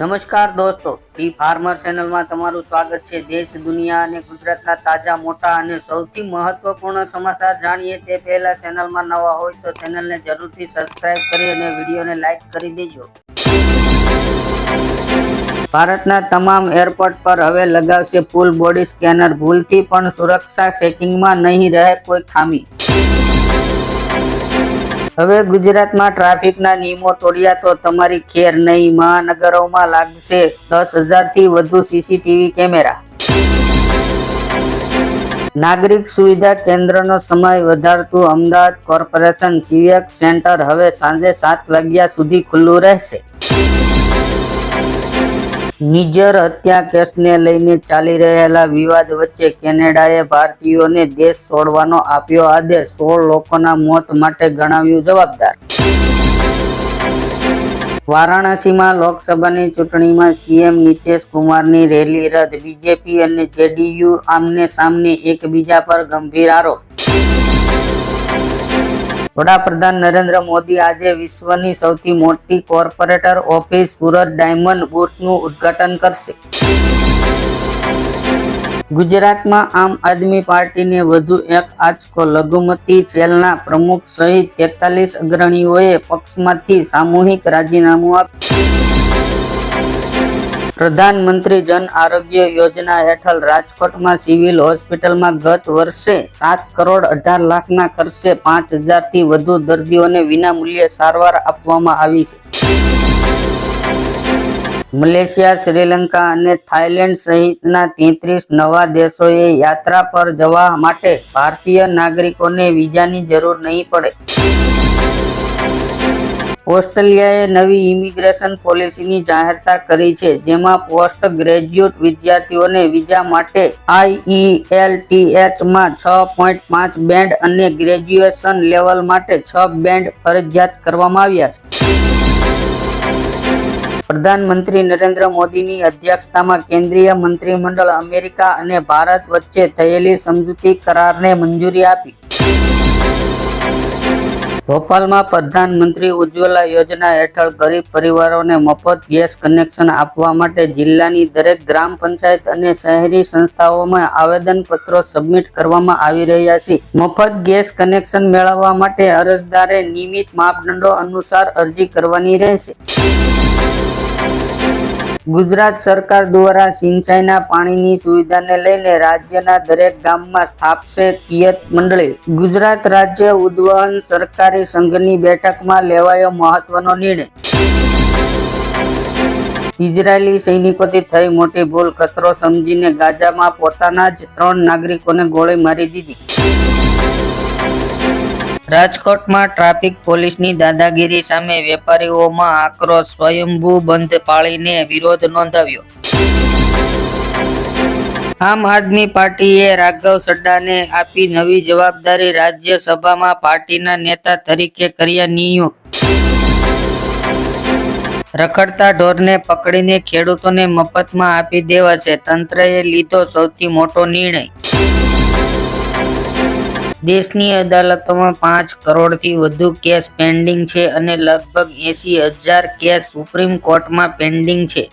નમસ્કાર દોસ્તો, T farmer ચેનલમાં તમારું સ્વાગત છે. દેશ, દુનિયા અને ગુજરાતના તાજા, મોટા અને સૌથી મહત્વપૂર્ણ સમાચાર જાણીએ તે પહેલા ચેનલમાં નવા હોય તો ચેનલને જરૂરથી સબસ્ક્રાઇબ કરી અને વિડીયોને લાઈક કરી દેજો. ભારતના તમામ એરપોર્ટ પર હવે લગાવશે ફૂલ બોડી સ્કેનર. ભૂલથી પણ સુરક્ષા ચેકિંગમાં નહીં રહે કોઈ ખામી. હવે ગુજરાતમાં ટ્રાફિકના નિયમો તોડ્યા તો તમારી ખેર નહીં. મહાનગરોમાં લાગશે દસ હજારથી વધુ સીસીટીવી કેમેરા. નાગરિક સુવિધા કેન્દ્રનો સમય વધારતું અમદાવાદ કોર્પોરેશન સિવિક સેન્ટર હવે સાંજે સાત વાગ્યા સુધી ખુલ્લું રહેશે. નિજર હત્યા કેસને લઈને ચાલી રહેલા વિવાદ વચ્ચે કેનેડાએ ભારતીયોને દેશ છોડવાનો આપ્યો આદેશ, સોળ લોકોના મોત માટે ગણાવ્યું જવાબદાર. વારાણસીમાં લોકસભાની ચૂંટણીમાં સીએમ નીતિશ કુમારની રેલી રદ, બીજેપી અને જેડીયુ આમને સામને એકબીજા પર ગંભીર આરોપ. વડાપ્રધાન નરેન્દ્ર મોદી આજે વિશ્વની સૌથી મોટી કોર્પોરેટર ઓફિસ સુરત ડાયમંડ બુર્સનું ઉદ્ઘાટન કરશે. ગુજરાતમાં આમ આદમી પાર્ટીને વધુ એક આંચકો લઘુમતી સેલના પ્રમુખ સહિત તેતાલીસ અગ્રણીઓએ પક્ષમાંથી સામૂહિક રાજીનામું આપ્યું. પ્રધાનમંત્રી જન આરોગ્ય યોજના હેઠળ રાજકોટમાં સિવિલ હોસ્પિટલમાં ગત વર્ષે સાત કરોડ અઢાર લાખના ખર્ચે પાંચ હજારથી વધુ દર્દીઓને વિનામૂલ્યે સારવાર આપવામાં આવી છે. મલેશિયા, શ્રીલંકા અને થાઇલેન્ડ સહિતના તેત્રીસ નવા દેશોએ યાત્રા પર જવા માટે ભારતીય નાગરિકોને વિઝાની જરૂર નહીં પડે. ઓસ્ટ્રેલિયાએ નવી ઇમિગ્રેશન પોલિસીની જાહેરતા કરી છે, જેમાં પોસ્ટ ગ્રેજ્યુએટ વિદ્યાર્થીઓને વિઝા માટે આઈઈએલટીએચમાં છ પોઈન્ટ પાંચ બેન્ડ અને ગ્રેજ્યુએશન લેવલ માટે છ બેન્ડ ફરજિયાત કરવામાં આવ્યા છે. પ્રધાનમંત્રી નરેન્દ્ર મોદીની અધ્યક્ષતામાં કેન્દ્રીય મંત્રીમંડળ અમેરિકા અને ભારત વચ્ચે થયેલી સમજૂતી કરારને મંજૂરી આપી. ભોપાલમાં પ્રધાનમંત્રી ઉજ્જવલા યોજના હેઠળ ગરીબ પરિવારોને મફત ગેસ કનેક્શન આપવા માટે જિલ્લાની દરેક ગ્રામ પંચાયત અને શહેરી સંસ્થાઓમાં આવેદનપત્રો સબમિટ કરવામાં આવી રહ્યા છે. મફત ગેસ કનેક્શન મેળવવા માટે અરજદારે નિયમિત માપદંડો અનુસાર અરજી કરવાની રહેશે. ગુજરાત સરકાર દ્વારા સિંચાઈના પાણીની સુવિધાને લઈને રાજ્યના દરેક ગામમાં સ્થાપશે પિયત મંડળી. ગુજરાત રાજ્ય ઉદ્વહન સરકારી સંઘની બેઠકમાં લેવાયો મહત્વનો નિર્ણય. ઇઝરાયેલી સૈનિકોથી થઈ મોટી ભૂલ, ખતરો સમજીને ગાઝામાં પોતાના જ ત્રણ નાગરિકોને ગોળી મારી દીધી. રાજકોટમાં ટ્રાફિક પોલીસની દાદાગીરી સામે વેપારીઓમાં આક્રોશ સ્વયંભૂ બંધ પાળીને વિરોધ નોંધાવ્યો. આમ આદમી પાર્ટીએ રાઘવ સડ્ડાને આપી નવી જવાબદારી રાજ્યસભામાં પાર્ટીના નેતા તરીકે કર્યા નિયુક્ત. રખડતા ઢોરને પકડીને ખેડૂતોને મફતમાં આપી દેવાશે, તંત્રએ લીધો સૌથી મોટો નિર્ણય. દેશની અદાલતોમાં પાંચ કરોડથી વધુ કેસ પેન્ડિંગ છે અને લગભગ એસી હજાર કેસ સુપ્રીમ કોર્ટમાં પેન્ડિંગ છે.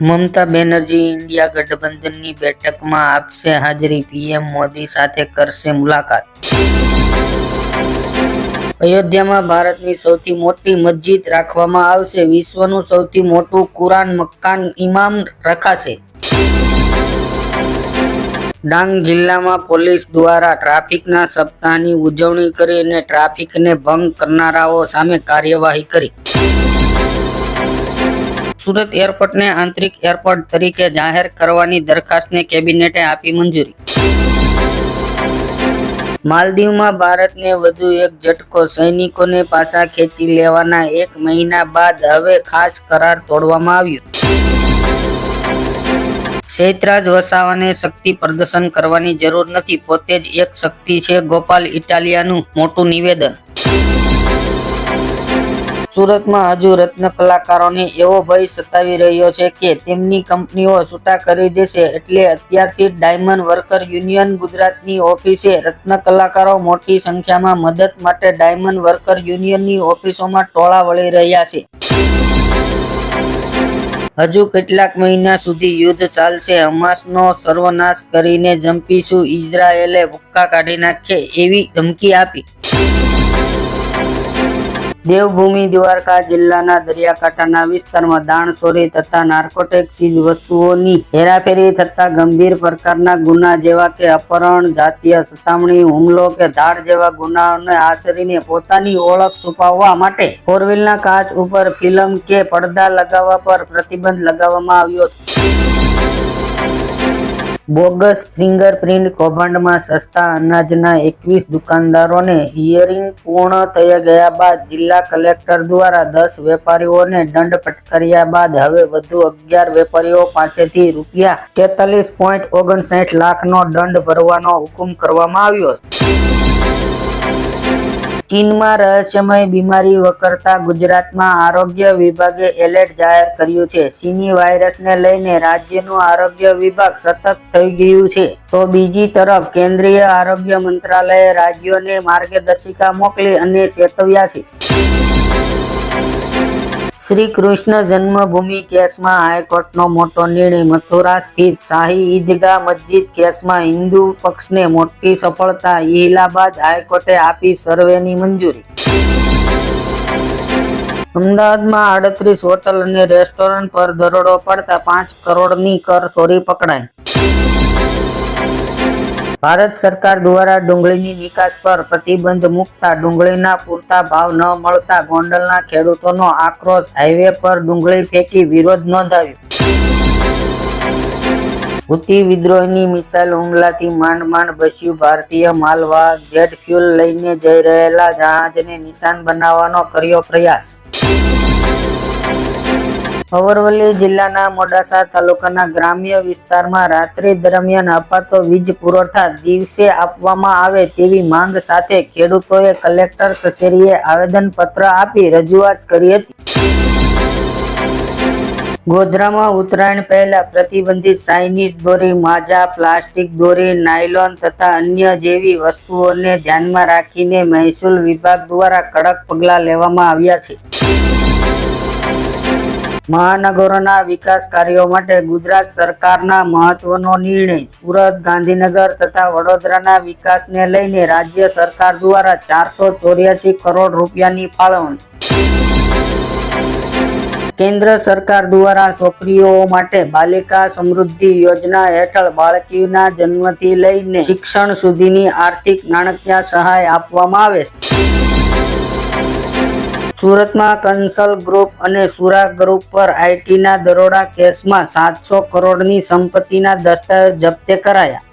મમતા બેનર્જી ઇન્ડિયા ગઠબંધનની બેઠકમાં આપશે હાજરી, પીએમ મોદી સાથે કરશે મુલાકાત. અયોધ્યામાં ભારતની સૌથી મોટી મસ્જિદ રાખવામાં આવશે. વિશ્વનું સૌથી મોટું કુરાન મક્કાન ઇમામ રખાશે. ડાંગ જિલ્લામાં પોલીસ દ્વારા ટ્રાફિકના સપ્તાહની ઉજવણી કરી અને ટ્રાફિકને ભંગ કરનારાઓ સામે કાર્યવાહી કરી. સુરત એરપોર્ટને આંતરિક એરપોર્ટ તરીકે જાહેર કરવાની દરખાસ્તને કેબિનેટે આપી મંજૂરી. માલદીવમાં ભારતને વધુ એક ઝટકો સૈનિકોને પાછા ખેંચી લેવાના એક મહિના બાદ હવે ખાસ કરાર તોડવામાં આવ્યો. ચૈત્રાજ વસાવાને શક્તિ પ્રદર્શન કરવાની જરૂર નથી. પોતે જ એક શક્તિ છે ગોપાલ ઇટાલિયાનું મોટું નિવેદન. સુરતમાં હજુ રત્ન કલાકારોને એવો ભય સતાવી રહ્યો છે કે તેમની કંપનીઓ છૂટા કરી દેશે એટલે અત્યારથી ડાયમંડ વર્કર યુનિયન ગુજરાતની ઓફિસે રત્ન કલાકારો મોટી સંખ્યામાં મદદ માટે ડાયમંડ વર્કર યુનિયનની ઓફિસોમાં ટોળા વળી રહ્યા છે. હજુ કેટલાક મહિના સુધી યુદ્ધ ચાલશે. હમાસનો સર્વનાશ કરીને જંપીશું. ઇઝરાયેલે ભૂક્કા કાઢી નાખે એવી ધમકી આપી. દેવભૂમિ દ્વારકા જિલ્લાના દરિયાકાંઠાના વિસ્તારમાં દાણચોરી તથા નાર્કોટેક ચીજ વસ્તુઓની હેરાફેરી થતા ગંભીર પ્રકારના ગુના જેવા કે અપહરણ, જાતીય સતામણી, હુમલો કે ધાડ જેવા ગુનાઓને આશરીને પોતાની ઓળખ છુપાવવા માટે ફોરવ્હીલના કાચ ઉપર ફિલ્મ કે પડદા લગાવવા પર પ્રતિબંધ લગાવવામાં આવ્યો છે. બોગસ ફિંગરપ્રિન્ટ કૌભાંડમાં સસ્તા અનાજના એકવીસ દુકાનદારોને હિયરિંગ પૂર્ણ થઈ ગયા બાદ જિલ્લા કલેક્ટર દ્વારા દસ વેપારીઓને દંડ ફટકાર્યા બાદ હવે વધુ અગિયાર વેપારીઓ પાસેથી રૂપિયા છેતાલીસ પોઈન્ટ ઓગણસાઠ લાખનો દંડ ભરવાનો હુકમ કરવામાં આવ્યો ચીનમાં રહસ્યમય બીમારી વકરતા ગુજરાતમાં આરોગ્ય વિભાગે એલર્ટ જાહેર કર્યું છે. ચીની વાયરસને લઈને રાજ્યનું આરોગ્ય વિભાગ સતત થઈ ગયું છે. તો બીજી તરફ કેન્દ્રીય આરોગ્ય મંત્રાલયે રાજ્યોને માર્ગદર્શિકા મોકલી અને ચેતવ્યા છે. શ્રી કૃષ્ણ જન્મભૂમિ કેસમાં હાઈકોર્ટનો મોટો નિર્ણય. મથુરા સ્થિત શાહી ઈદગાહ મસ્જિદ કેસમાં હિન્દુ પક્ષને મોટી સફળતા. ઇલાહાબાદ હાઈકોર્ટે આપી સર્વેની મંજૂરી. અમદાવાદમાં આડત્રીસ હોટલ અને રેસ્ટોરન્ટ પર દરોડો પડતા પાંચ કરોડની કર ચોરી પકડાઈ. ભારત સરકાર દ્વારા ડુંગળીની નિકાસ પર પ્રતિબંધ મૂકતા ડુંગળીના પૂરતા ભાવ ન મળતા ગોંડલના ખેડૂતોનો આક્રોશ હાઈવે પર ડુંગળી ફેંકી વિરોધ નોંધાવ્યો. હુતી વિદ્રોહની મિસાઇલ હુમલાથી માંડ માંડ બસ્યું ભારતીય માલવાહક જેટ ફ્યુલ લઈને જઈ રહેલા જહાજને નિશાન બનાવવાનો કર્યો પ્રયાસ. અરવલ્લી જિલ્લાના મોડાસા તાલુકાના ગ્રામ્ય વિસ્તારમાં રાત્રિ દરમિયાન અપાતો વીજ પુરવઠા દિવસે આપવામાં આવે તેવી માંગ સાથે ખેડૂતોએ કલેક્ટર કચેરીએ આવેદનપત્ર આપી રજૂઆત કરી હતી. ગોધરામાં ઉત્તરાયણ પહેલા પ્રતિબંધિત ચાઇનીઝ દોરી, માજા, પ્લાસ્ટિક દોરી, નાયલોન તથા અન્ય જેવી વસ્તુઓને ધ્યાનમાં રાખીને મહેસૂલ વિભાગ દ્વારા કડક પગલાં લેવામાં આવ્યા છે. મહાનગરોના વિકાસ કાર્યો માટે ગુજરાત સરકારના મહત્વનો નિર્ણય સુરત, ગાંધીનગર તથા વડોદરાના વિકાસને લઈને રાજ્ય સરકાર દ્વારા ચારસો ચોર્યાસી કરોડ રૂપિયાની ફાળવણી. કેન્દ્ર સરકાર દ્વારા છોકરીઓ માટે બાલિકા સમૃદ્ધિ યોજના હેઠળ બાળકીના જન્મથી લઈને શિક્ષણ સુધીની આર્થિક નાણાકીય સહાય આપવામાં આવે છે. સુરતમાં કંસલ ગ્રુપ અને સુરા ગ્રુપ પર આઈટીના દરોડા કેસમાં સાતસો કરોડની સંપત્તિના દસ્તાવેજ જપ્તે કરાયા.